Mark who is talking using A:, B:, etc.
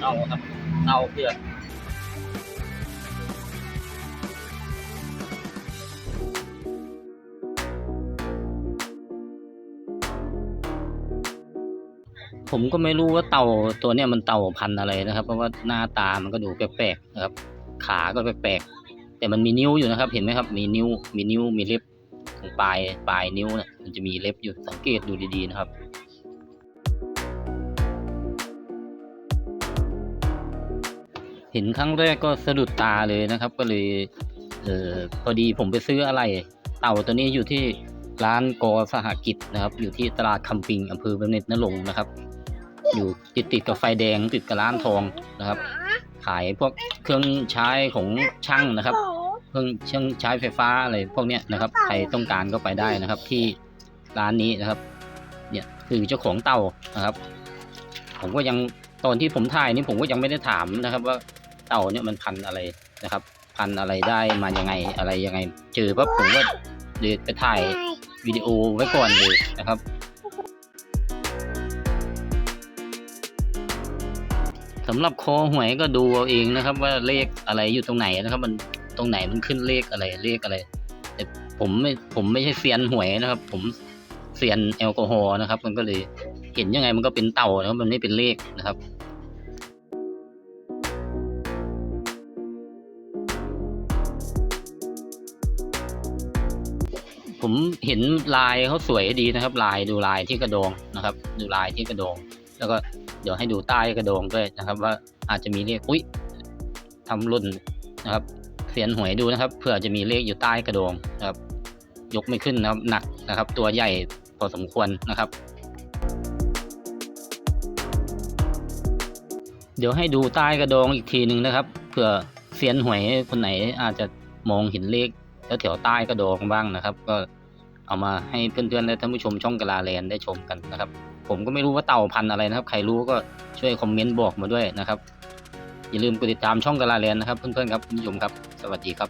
A: เน่าครับเน่าเพื่อผมก็ไม่รู้ว่าเต่าตัวเนี้ยมันเต่าพันธุ์อะไรนะครับ เพราะว่าหน้าตามันก็ดูแปลกๆนะครับ ขาก็แปลกๆแต่มันมีนิ้วอยู่นะครับ เห็นไหมครับ มีนิ้ว มีนิ้วมีเล็บตรงปลายปลายนิ้วเนี่ยมันจะมีเล็บอยู่สังเกตดูดีๆนะครับ เห็นครั้งแรกก็สะดุดตาเลยนะครับ ก็เลยเออพอดีผมไปซื้ออะไร เต่าตัวนี้อยู่ที่ร้านกอสหกิจนะครับ อยู่ที่ตลาดคำปิงอำเภอบำเหน็จนรงค์นะครับ อยู่ติดติดกับไฟแดงติดกับร้านทองนะครับ ขายพวกเครื่องใช้ของช่างนะครับ เครื่องเครื่องใช้ไฟฟ้าอะไรพวกเนี้ยนะครับใครต้องการก็ไปได้นะครับ ที่ร้านนี้นะครับ เนี่ยคือเจ้าของเต่านะครับ ผมก็ยังตอนที่ผมถ่ายนี่ผมก็ยังไม่ได้ถามนะครับว่า เต่าเนี่ยมันพันธุ์อะไรนะครับ พันธุ์อะไรได้มายังไงอะไรยังไง เจอปั๊บผมก็เลยไปถ่ายวิดีโอไว้ก่อนเลยนะครับสำหรับคอหวยก็ดูเอาเองนะครับ ว่าเลขอะไรอยู่ตรงไหนนะครับ มันตรงไหนมันขึ้นเลขอะไรเลขอะไร แต่ผมไม่ผมไม่ใช่เซียนหวยนะครับ ผมเซียนแอลกอฮอล์นะครับ มันก็เลยเห็นยังไงมันก็เป็นเต่านะครับมันไม่เป็นเลขนะครับ ผมเห็นลายเขาสวยดีนะครับ ลายดูลายที่กระโดงนะครับ ดูลายที่กระโดง แล้วก็เดี๋ยวให้ดูใต้กระโดงด้วยนะครับ ว่าอาจจะมีเลขอุ้ยทำรุ่นนะครับเสียนหวยดูนะครับเผื่อจะมีเลขอยู่ใต้กระโดงนะครับ ยกไม่ขึ้นนะครับหนักนะครับ ตัวใหญ่พอสมควรนะครับ เดี๋ยวให้ดูใต้กระโดงอีกทีหนึ่งนะครับเผื่อเซียนหวยคนไหนอาจจะมองเห็นเลข แล้วแถวใต้ก็โดงบ้างนะครับ ก็เอามาให้เพื่อนๆและท่านผู้ชมช่องกลาแลนได้ชมกันนะครับ ผมก็ไม่รู้ว่าเต่าพันธุ์อะไรนะครับ ใครรู้ก็ช่วยคอมเมนต์บอกมาด้วยนะครับ อย่าลืมกดติดตามช่องกลาแลนนะครับ เพื่อนๆครับคุณผู้ชมครับ สวัสดีครับ